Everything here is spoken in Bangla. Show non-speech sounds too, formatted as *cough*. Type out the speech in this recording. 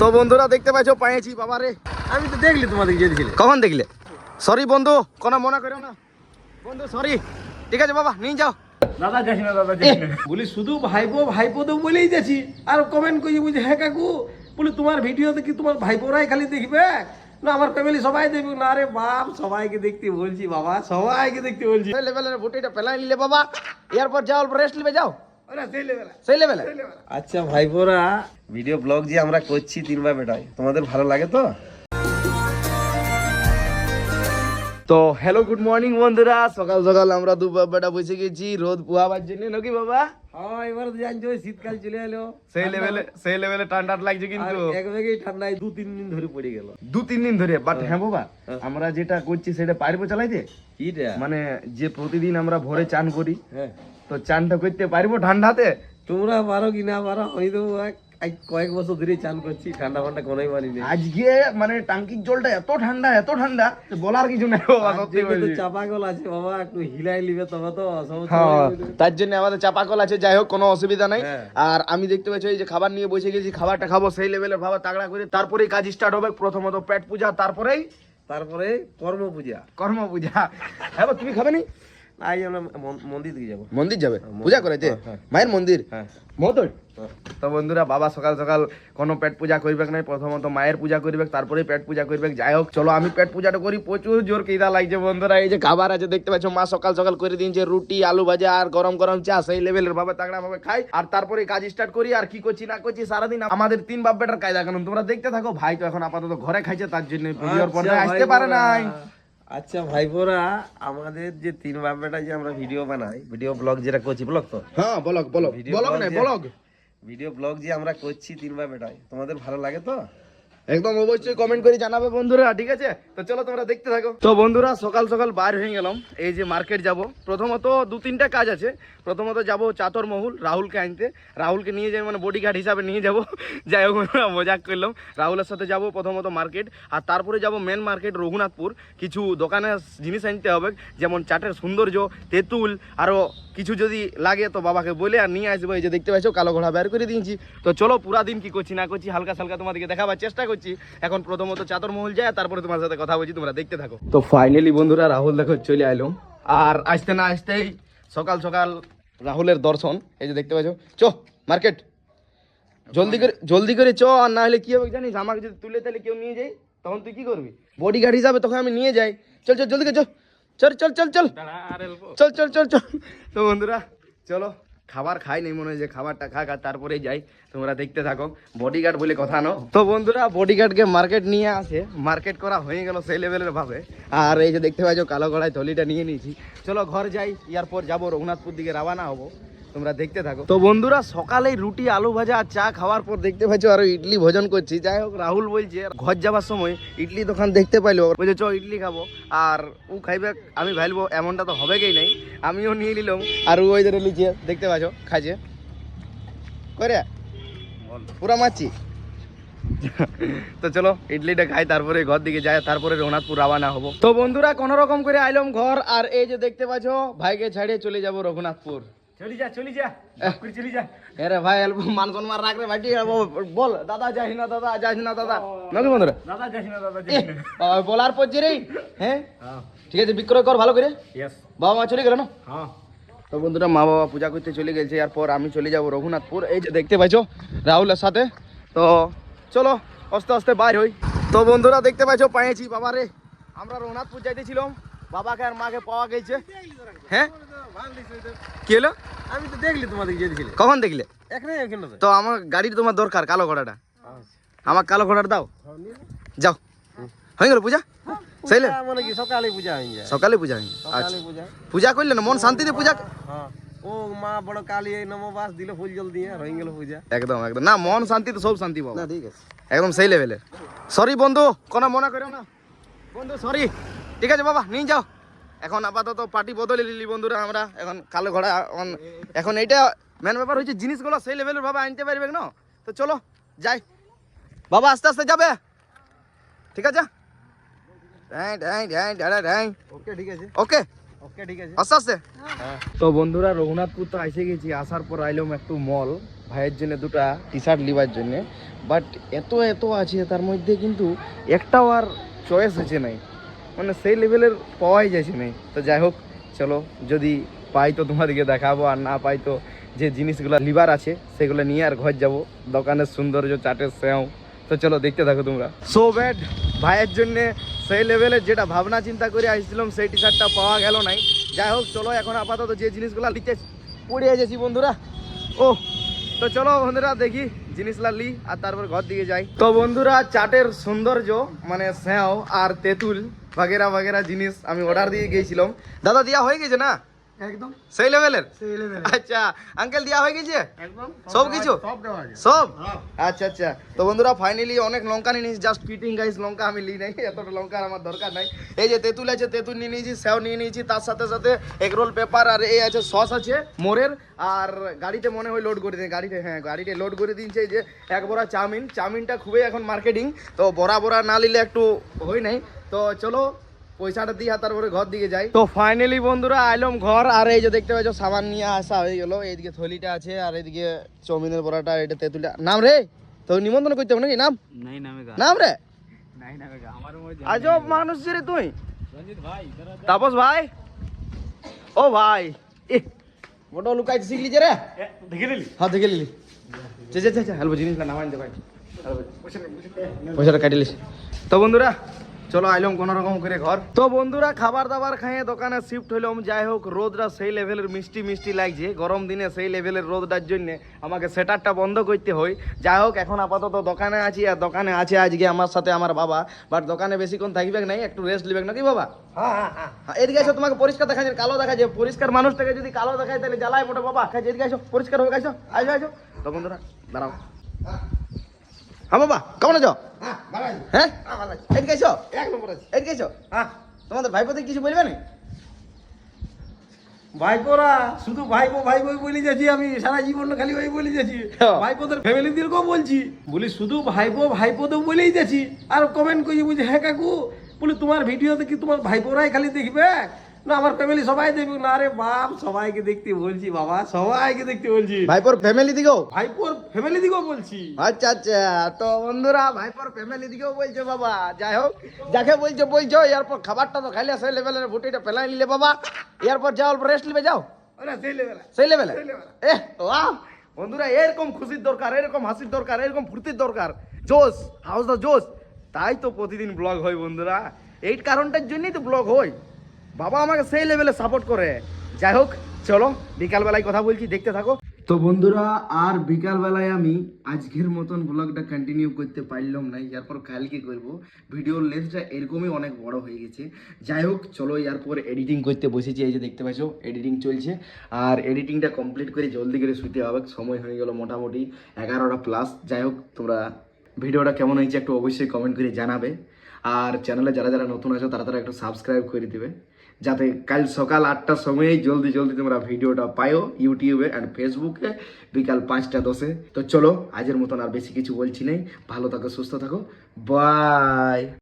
তো বন্ধুরা দেখতে পাচ্ছ পাইছি বাবারে। আমি তো দেখলি তোমাদের যেতেছিলে কখন দেখলে? সরি বন্ধু কোনো মনে করো না। বন্ধু সরি ঠিক আছে বাবা নিয়ে যাও। দাদা যাস না দাদা না। বলি শুধু ভাইপো ভাইপো তো বলেই যাচ্ছি। আর কমেন্ট করি বুঝি হ্যাঁ কাকু। বলি তোমার ভিডিওতে কি তোমার ভাইপোরাই খালি দেখবে? না আমার ফ্যামিলি সবাই দেখবে। না আরে বাপ সবাইকে দেখতে বলছি বাবা সবাইকে দেখতে বলছি। লেভেলের ভুটিটা পেলাই নিলে বাবা। এরপর যাও রেস্ট নেবে যাও। সেই লেভেলে আচ্ছা ভাইপোরা ভিডিও ব্লগ যে আমরা করছি তিনবার বেটায় তোমাদের ভালো লাগে তো? তো হ্যালো গুড মর্নিং বন্ধুরা সকাল সকাল আমরা দু বাবাটা বসে গেছি রোদ পোহাবার জন্য নাকি বাবা? হ্যাঁ এবার তো জানছো শীতকাল চলে এলো। সেই লেভেলে সেই লেভেলে ঠান্ডা লাগছে আর কিন্তু। এক ঠান্ডায় দু তিন দিন ধরে পড়ে গেল। দু তিন দিন ধরে বাট হ্যাঁ। বাবা আমরা যেটা করছি সেটা পারব চালাইতে? মানে যে প্রতিদিন আমরা ভোরে চান করি হ্যাঁ। তো চানটা করতে পারব ঠান্ডাতে? তোমরা পারো কি না পারো আমি তো কয়েক বছর ধরে চান করছি ঠান্ডা ফান্ডা কোনোই মানি নেই আজকে মানে টাঙ্কির জলটা এত ঠান্ডা এত ঠান্ডা বলার কিছু নাই বাবা। চাপা কল আছে বাবা একটু হিলাই লিবে তবে তো হ্যাঁ তার জন্য আমাদের চাপাকল আছে যাই হোক কোনো অসুবিধা নাই। হ্যাঁ। আর আমি দেখতে পাচ্ছি এই যে খাবার নিয়ে বসে গেছি খাবারটা খাব সেই লেভেলের খাবার তাগড়া করে তারপরেই কাজ স্টার্ট হবে প্রথমত পেট পূজা তারপরেই তারপরে কর্ম পূজা কর্ম পূজা হ্যাঁ তুমি খাবে নি? না আমরা মন্দির দিকে যাব। মন্দির যাবে? পূজা করেছে হ্যাঁ। মায়ের মন্দির? হ্যাঁ। তো বন্ধুরা বাবা সকাল সকাল কোনো পেট পূজা করবে প্রথমত মায়ের পূজা করবে তারপরে পেট পূজা করবে যাই হোক চলো আমি পেট পূজাটা করি প্রচুর জোর কিদা লাগছে বন্ধুরা এই যে খাবার আছে দেখতে পাচ্ছ মা সকাল সকাল করে দিয়েছে রুটি আলু ভাজা আর গরম গরম চা সেই লেভেলের ভাবে তাগড়া ভাবে খাই আর তারপরে কাজ স্টার্ট করি আর কি করছি না করছি সারাদিন আমাদের তিন বাপ বেটার কায়দা কানুন। তোমরা দেখতে থাকো ভাই তো এখন আপাতত ঘরে খাইছে তার জন্য ভিডিওর আচ্ছা পর্দায় আসতে পারে। নাই। আচ্ছা ভাই বোরা আমাদের যে তিন বাপেটা যে আমরা ভিডিও বানাই ভিডিও ব্লগ যেটা করছি ব্লগ তো? হ্যাঁ ব্লগ ব্লগ। ভিডিও না ব্লগ বলক ভিডিও ব্লগ যে আমরা করছি তিন বাপেটায় তোমাদের ভালো লাগে তো? একদম অবশ্যই কমেন্ট করে জানাবে বন্ধুরা, ঠিক আছে? তো চলো তোমরা দেখতে থাকো। তো বন্ধুরা, সকাল সকাল বার হয়ে গেলাম। এই যে মার্কেট যাব। প্রথমত দু তিনটা কাজ আছে। প্রথমত যাব চাতর মহুল, রাহুলকে আনতে। রাহুলকে নিয়ে যাই মানে বডিগার্ড হিসাবে নিয়ে যাব। *laughs* যাই হোক মজাক করলাম। রাহুলের সাথে যাব প্রথমত মার্কেট আর তারপরে যাব মেন মার্কেট রঘুনাথপুর। কিছু দোকানে জিনিস আনতে হবে, যেমন চাটের সৌন্দর্য, তেঁতুল আরও কিছু যদি লাগে তো বাবাকে বলে আর নিয়ে আসব। এই যে দেখতে পাচ্ছ, কালো ঘোড়া বের করে দিয়েছি। তো চলো পুরা দিন কি করছি না করছি, হালকা সালকা তোমাদেরকে দেখাবার চেষ্টা করছি। এখন প্রথমত চাদর মহল যায় তারপরে তোমার সাথে কথা বলছি তোমরা দেখতে থাকো। তো ফাইনালি বন্ধুরা রাহুল দেখো চলে আইলো। আর আসতে না আসতেই সকাল সকাল রাহুলের দর্শন এই যে দেখতে পাচ্ছ। চ মার্কেট। জলদি করে জলদি করে চ আর না হলে কি হবে জানিস? আমাকে যদি তুলে তাহলে কেউ নিয়ে যায় তখন তুই কি করবি? বডিগার্ড হিসাবে তখন আমি নিয়ে যাই। চল চল জলদি করে চল চল চল চল। চল চল চল চল। তো বন্ধুরা চলো। খাবার খাই নেই, মনে হয় যে খাবারটা খাক আর তারপরে যাই। তোমরা দেখতে থাকো। বডিগার্ড বলে কথা নো তো বন্ধুরা বডিগার্ডকে মার্কেট নিয়ে আসে। মার্কেট করা হয়ে গেল সেই লেভেলের ভাবে। আর এই যে দেখতে পাচ্ছ, কালো গড়ায় থলিটা নিয়ে নিয়েছি। চলো ঘর যাই ইয়ারপর যাব, রঘুনাথপুর দিকে রাবানা হব। তোমরা দেখতে থাকো। তো বন্ধুরা সকালে রুটি আলু ভাজা আর চা খাওয়ার পর দেখতে পাচ্ছ আরও ইডলি ভোজন করছি। যাই হোক রাহুল বলছে ঘর যাবার সময় ইডলি দোকান দেখতে পাইলো। বলছে চ ইডলি খাব। আর ও খাইবে আমি ভাইলবো এমনটা তো হবে কি নাই। আমিও নিয়ে নিলাম। আর ও ওই ধরে লিখছে দেখতে পাচ্ছ খাইছে। করে পুরা মাছি তো চলো ইডলিটা খাই তারপরে ঘর দিকে যাই তারপরে রঘুনাথপুর রাওয়ানা হব। তো বন্ধুরা কোনো রকম করে আইলাম ঘর আর এই যে দেখতে পাচ্ছ ভাইকে ছাড়িয়ে চলে যাব রঘুনাথপুর। চলি যা চলি যা। করে চলি যা। আরে ভাই মান সম্মান রাখ রে ভাই বল দাদা যাই না দাদা যাই না দাদা। নাকি বন্ধুরা? দাদা যাস না দাদা বলার পর যে রে হ্যাঁ। ঠিক আছে বিক্রয় কর ভালো করে। ইয়েস বাবা মা চলে গেল না? হ্যাঁ। তো বন্ধুরা মা বাবা পূজা করতে চলে গেছে এরপর আমি চলে যাব রঘুনাথপুর। এই যে দেখতে পাইছো রাহুলের সাথে। তো চলো আস্তে আস্তে বাইর হই। তো বন্ধুরা দেখতে পাইছো পাইছি বাবা রে আমরা রঘুনাথপুর যাইতেছিলাম। বাবাকে আর মাকে পাওয়া গেছে। হ্যাঁ? কি হলো? আমি তো দেখলি তোমাদের কখন দেখলে? তো আমার গাড়ির তোমার দরকার কালো ঘোড়াটা। আমার কালো ঘোড়াটা দাও। যাও। হয়ে গেল পূজা? সেইলে মানে কি? সকালে পূজা হয়ে যায়। সকালে পূজা হয়নি আচ্ছা। পূজা। করলে না মন শান্তিতে পূজা হ্যাঁ। ও মা বড় কালী এই নমবাস দিল ফুল জল দিয়ে হয়ে গেল পূজা। একদম একদম। না মন শান্তি তো সব শান্তি বাবা ঠিক আছে। একদম সেই লেভেলের সরি বন্ধু কোনো মনে করো না। বন্ধু সরি ঠিক আছে বাবা নিয়ে যাও। এখন আপাতত পার্টি বদলে নিলি বন্ধুরা আমরা। এখন কালো ঘোড়া এখন এখন এইটা মেন ব্যাপার হচ্ছে জিনিসগুলো সেই লেভেলের ভাবে আনতে পারবে না। তো চলো যাই। বাবা আস্তে আস্তে যাবে। ঠিক আছে? ওকে ঠিক আছে। ওকে ওকে ঠিক আছে। আস্তে আস্তে। তো বন্ধুরা রঘুনাথপুর তো এসে গেছি আসার পর আইলাম একটু মল ভাইয়ের জন্য দুটা টি শার্ট লিবার জন্য। বাট এত এত আছে তার মধ্যে কিন্তু একটাও আর চয়েস হচ্ছে নাই। মানে সেই লেভেলের পাওয়াই যাচ্ছে নাই তো যাই হোক, চলো, যদি পাই তো তোমাদেরকে দেখাবো, আর না পাই তো যে জিনিসগুলো লিবার আছে, সেগুলো নিয়ে আর ঘর যাব। দোকানের সৌন্দর্য, চাটের সেও। তো চলো, দেখতে থাকো তোমরা। সো ব্যাড ভাইয়ের জন্য সেই লেভেলের যেটা ভাবনা চিন্তা করে আসছিলাম, সেই টি শার্টটা পাওয়া গেল নাই। যাই হোক, চলো, এখন আপাতত যে জিনিসগুলো নিতে পড়ে গেছি বন্ধুরা, ও, তো চলো বন্ধুরা, দেখি জিনিসগুলা লি, আর তারপর ঘর দিকে যাই। তো বন্ধুরা, চাটের সৌন্দর্য মানে স্যাও আর তেঁতুল বাগেরা বাগেরা জিনিস আমি অর্ডার দিয়ে গিয়েছিলাম। দাদা দিয়া হয়ে গেছে না? একদম। সেই লেভেলের সেই আচ্ছা আঙ্কেল দিয়া হয়ে গেছে? একদম সব কিছু? সব হ্যাঁ। আচ্ছা আচ্ছা। তো বন্ধুরা ফাইনালি অনেক লঙ্কা নিয়ে নিয়েছি জাস্ট গাইস লঙ্কা আমি লি নাই এতটা লঙ্কা আমার দরকার নাই। এই যে তেঁতুল আছে তেঁতুল নিয়ে নিয়েছি সেও নিয়ে নিয়েছি তার সাথে সাথে এগরোল পেপার আর এই আছে সস আছে মোরের। আর গাড়িতে মনে হয় লোড করে দিন গাড়িতে হ্যাঁ গাড়িতে লোড করে দিয়েছে এই যে এক বড়া চাউমিন। চাউমিনটা খুবই এখন মার্কেটিং তো বড়া বড়া না নিলে একটু হয় নাই। তো চলো পয়সাটা দিয়ে তারপরে ঘর দিকে যাই। তো ফাইনালি বন্ধুরা আইলাম ঘর। আর এই যে দেখতে পাচ্ছ সামান নিয়ে আসা হয়ে গেলো। এইদিকে থলিটা আছে আর এইদিকে চৌমিনের বড়াটা এটা তেঁতুলটা। নাম রে তো নিমন্ত্রণ করতে হবে নাকি? নাম? নাম রে। আজ মানুষ রে তুই। তাপস ভাই। ও ভাই। বড় লুকাই শিখলি যে রে? দেখে নিলি? হ্যাঁ দেখে নিলি। চে চে চে হেল্প জিনিসটা নামাই দে ভাই। পয়সাটা কাটিলিস তো বন্ধুরা চলো আইলাম কোনো রকম করে ঘর। তো বন্ধুরা খাবার দাবার খাইয়ে দোকানে শিফট হইলাম। যাই হোক রোদটা সেই লেভেলের মিষ্টি মিষ্টি লাগছে। গরম দিনে সেই লেভেলের রোদটার জন্য আমাকে সেটারটা বন্ধ করতে হয়। যাই হোক এখন আপাতত দোকানে আছি আর দোকানে আছে আজকে আমার সাথে আমার বাবা। বাট দোকানে বেশিক্ষণ থাকবে নাই একটু রেস্ট লিবে নাকি বাবা? হ্যাঁ হ্যাঁ হ্যাঁ। এদিকে এসো তোমাকে পরিষ্কার দেখা যায় কালো দেখা যায় পরিষ্কার মানুষটাকে যদি কালো দেখায় তাহলে জ্বালায় মোটা বাবা। এদিকে এসো পরিষ্কার হয়ে গেছো। আসো আসো। তো বন্ধুরা দাঁড়াও। হ্যাঁ বাবা কেমন আছো? হ্যাঁ হ্যাঁ? হ্যাঁ এদিকে এসো। এক নম্বর আছে। এদিকে এসো। হ্যাঁ। তোমাদের ভাইপোদের কিছু বলবে না ভাইপোরা শুধু ভাইপো ভাইপোই বলে যাচ্ছি আমি সারা জীবন খালি ওই বলে যাচ্ছি। ভাইপোদের ফ্যামিলি দিলকেও বলছি বলি শুধু ভাইপো ভাইপো তো বলেই যাচ্ছি। আর কমেন্ট করছি বুঝি হ্যাঁ কাকু। বলি তোমার ভিডিওতে কি তোমার ভাইপোরাই খালি দেখবে। না আমার ফ্যামিলি সবাই দেখবে না আরে বাপ সবাইকে দেখতে বলছি বাবা সবাইকে দেখতে বলছি। ভাইপোর ফ্যামিলি দিকেও? ভাইপোর ফ্যামিলি দিকেও বলছি। আচ্ছা আচ্ছা তো বন্ধুরা ভাইপোর ফ্যামিলি দিকেও বলছে বাবা। যাই হোক যাকে বলছো বলছো এরপর খাবারটা তো খাইলে সেই লেভেলের ভুটিটা ফেলাই নিলে বাবা। এরপর যাও অল্প রেস্ট নিবে যাও। ওরা সেই লেভেলে সেই লেভেলে এ ওয়াও বন্ধুরা এরকম খুশির দরকার এরকম হাসির দরকার এরকম ফুর্তির দরকার। জোশ হাউস দ্য জোশ। তাই তো প্রতিদিন ব্লগ হয় বন্ধুরা। এই কারণটার জন্যই তো ব্লগ হয়। বাবা আমাকে সেই লেভেলে সাপোর্ট করে। যাই হোক, চলো, বিকালবেলায় কথা বলছি, দেখতে থাকো। তো বন্ধুরা, আর বিকালবেলায় আমি আজকের মতন ব্লগটা কন্টিনিউ করতে পারলাম না, এরপর কালকে করব। ভিডিওর লেন্সটা এরকমই অনেক বড় হয়ে গেছে। যাই হোক, চলো এরপর এডিটিং করতে বসেছি, এই যে দেখতে পাচ্ছ এডিটিং চলছে। আর এডিটিংটা কমপ্লিট করে জলদি করে শুতে হবে, সময় হয়ে গেল মোটামুটি এগারোটা প্লাস যাই হোক, তোমরা ভিডিওটা কেমন হয়েছে একটু অবশ্যই কমেন্ট করে জানাবে। আর চ্যানেলে যারা যারা নতুন আছো, তারা তারা একটু সাবস্ক্রাইব করে দিবে। যাতে কাল সকাল আটটার সময় জলদি জলদি তোমরা ভিডিওটা পাও ইউটিউবে অ্যান্ড ফেসবুকে বিকাল পাঁচটা দশে। তো চলো, আজের মতন আর বেশি কিছু বলছি নেই। ভালো থাকো, সুস্থ থাকো। বাই